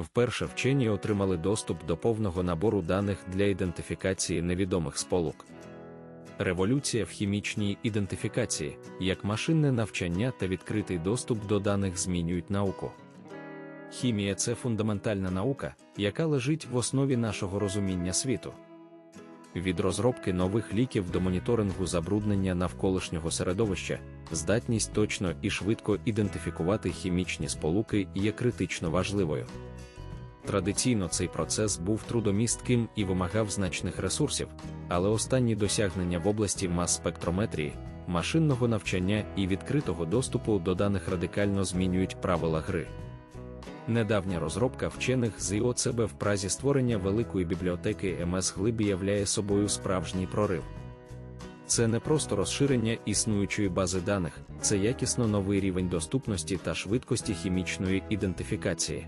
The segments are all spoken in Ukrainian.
Вперше вчені отримали доступ до повного набору даних для ідентифікації невідомих сполук. Революція в хімічній ідентифікації, як машинне навчання та відкритий доступ до даних змінюють науку. Хімія це фундаментальна наука, яка лежить в основі нашого розуміння світу. Від розробки нових ліків до моніторингу забруднення навколишнього середовища, здатність точно і швидко ідентифікувати хімічні сполуки є критично важливою. Традиційно цей процес був трудомістким і вимагав значних ресурсів, але останні досягнення в області мас-спектрометрії, машинного навчання і відкритого доступу до даних радикально змінюють правила гри. Недавня розробка вчених з ІОЦБ в празі створення великої бібліотеки МС Глибі являє собою справжній прорив. Це не просто розширення існуючої бази даних, це якісно новий рівень доступності та швидкості хімічної ідентифікації.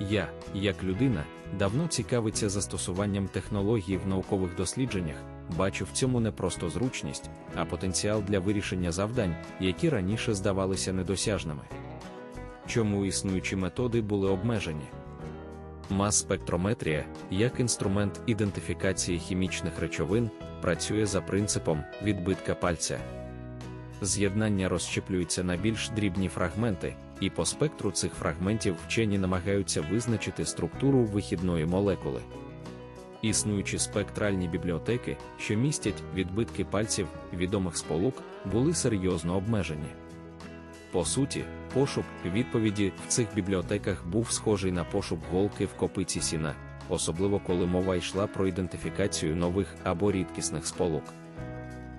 Я, як людина, давно цікавиться застосуванням технологій в наукових дослідженнях, бачу в цьому не просто зручність, а потенціал для вирішення завдань, які раніше здавалися недосяжними. Чому існуючі методи були обмежені? Мас-спектрометрія, як інструмент ідентифікації хімічних речовин, працює за принципом відбитка пальця. З'єднання розщеплюється на більш дрібні фрагменти, і по спектру цих фрагментів вчені намагаються визначити структуру вихідної молекули. Існуючі спектральні бібліотеки, що містять відбитки пальців відомих сполук, були серйозно обмежені. По суті, пошук відповіді в цих бібліотеках був схожий на пошук голки в копиці сіна, особливо коли мова йшла про ідентифікацію нових або рідкісних сполук.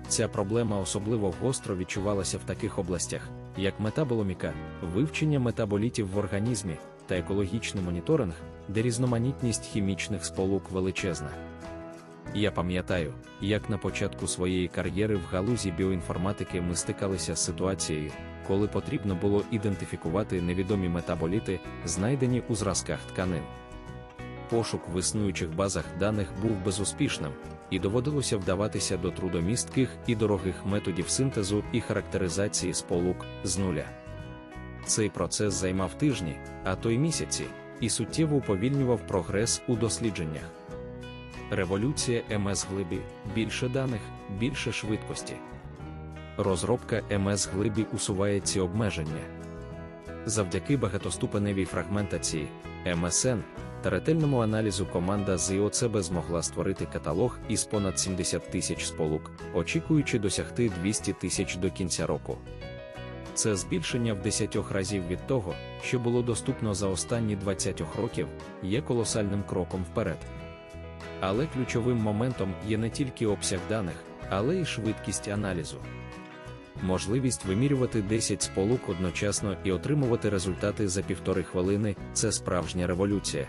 Ця проблема особливо гостро відчувалася в таких областях, як метаболоміка, вивчення метаболітів в організмі та екологічний моніторинг, де різноманітність хімічних сполук величезна. Я пам'ятаю, як на початку своєї кар'єри в галузі біоінформатики ми стикалися з ситуацією, коли потрібно було ідентифікувати невідомі метаболіти, знайдені у зразках тканин. Пошук в існуючих базах даних був безуспішним, і доводилося вдаватися до трудомістких і дорогих методів синтезу і характеризації сполук з нуля. Цей процес займав тижні, а то й місяці, і суттєво уповільнював прогрес у дослідженнях. Революція МС глибі, більше даних, більше швидкості. Розробка МС глибі усуває ці обмеження. Завдяки багатоступеневій фрагментації МСН та ретельному аналізу команда з ІОЦБ змогла створити каталог із понад 70 тисяч сполук, очікуючи досягти 200 тисяч до кінця року. Це збільшення в 10 разів від того, що було доступно за останні 20 років, є колосальним кроком вперед. Але ключовим моментом є не тільки обсяг даних, але й швидкість аналізу. Можливість вимірювати 10 сполук одночасно і отримувати результати за півтори хвилини це справжня революція.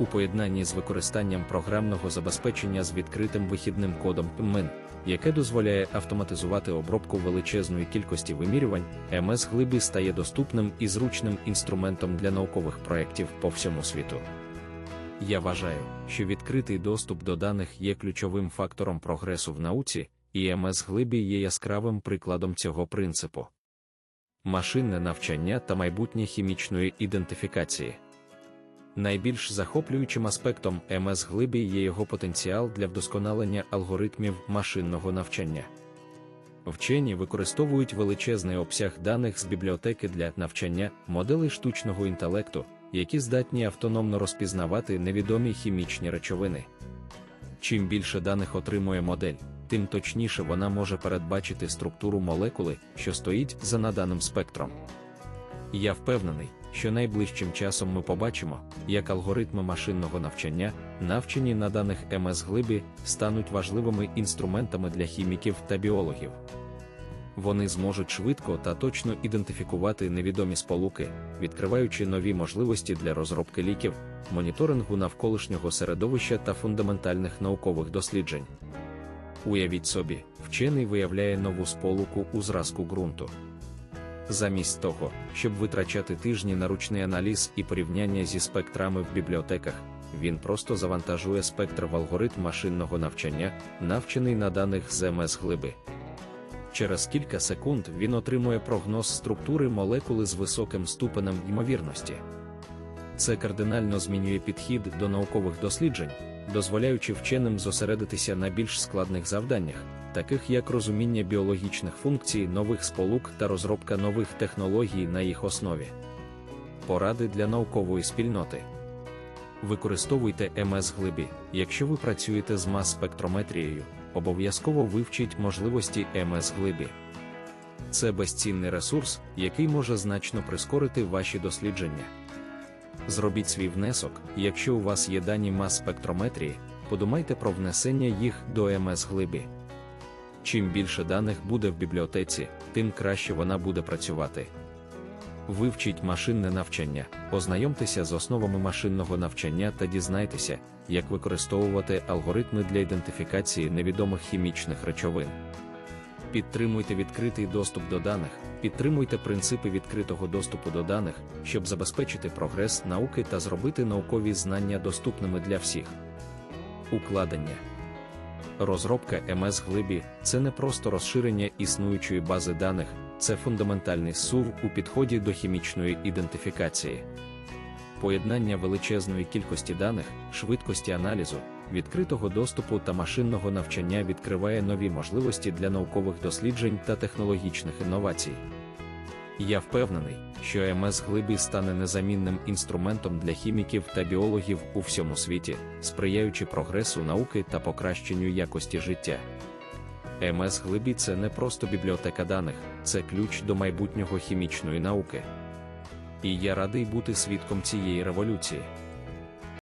У поєднанні з використанням програмного забезпечення з відкритим вихідним кодом PMIN, яке дозволяє автоматизувати обробку величезної кількості вимірювань, МС глибі стає доступним і зручним інструментом для наукових проєктів по всьому світу. Я вважаю, що відкритий доступ до даних є ключовим фактором прогресу в науці, і МС глибі є яскравим прикладом цього принципу. Машинне навчання та майбутнє хімічної ідентифікації. Найбільш захоплюючим аспектом МС глибі є його потенціал для вдосконалення алгоритмів машинного навчання. Вчені використовують величезний обсяг даних з бібліотеки для навчання моделей штучного інтелекту, які здатні автономно розпізнавати невідомі хімічні речовини. Чим більше даних отримує модель, тим точніше вона може передбачити структуру молекули, що стоїть за наданим спектром. Я впевнений, що найближчим часом ми побачимо, як алгоритми машинного навчання, навчені на даних МС глибі, стануть важливими інструментами для хіміків та біологів. Вони зможуть швидко та точно ідентифікувати невідомі сполуки, відкриваючи нові можливості для розробки ліків, моніторингу навколишнього середовища та фундаментальних наукових досліджень. Уявіть собі, вчений виявляє нову сполуку у зразку ґрунту. Замість того, щоб витрачати тижні на ручний аналіз і порівняння зі спектрами в бібліотеках, він просто завантажує спектр в алгоритм машинного навчання, навчений на даних з МС глиби. Через кілька секунд він отримує прогноз структури молекули з високим ступенем ймовірності. Це кардинально змінює підхід до наукових досліджень, дозволяючи вченим зосередитися на більш складних завданнях, таких як розуміння біологічних функцій нових сполук та розробка нових технологій на їх основі. Поради для наукової спільноти. Використовуйте МС глибі, якщо ви працюєте з мас-спектрометрією, обов'язково вивчіть можливості МС глибі. Це безцінний ресурс, який може значно прискорити ваші дослідження. Зробіть свій внесок, якщо у вас є дані мас-спектрометрії, подумайте про внесення їх до МС глибі. Чим більше даних буде в бібліотеці, тим краще вона буде працювати. Вивчіть машинне навчання, ознайомтеся з основами машинного навчання та дізнайтеся, як використовувати алгоритми для ідентифікації невідомих хімічних речовин. Підтримуйте відкритий доступ до даних, підтримуйте принципи відкритого доступу до даних, щоб забезпечити прогрес науки та зробити наукові знання доступними для всіх. Укладення Розробка МС глибі це не просто розширення існуючої бази даних, це фундаментальний сув у підході до хімічної ідентифікації. Поєднання величезної кількості даних, швидкості аналізу, відкритого доступу та машинного навчання відкриває нові можливості для наукових досліджень та технологічних інновацій. Я впевнений, що МС глибі стане незамінним інструментом для хіміків та біологів у всьому світі, сприяючи прогресу науки та покращенню якості життя. МС глибі це не просто бібліотека даних, це ключ до майбутнього хімічної науки. І я радий бути свідком цієї революції.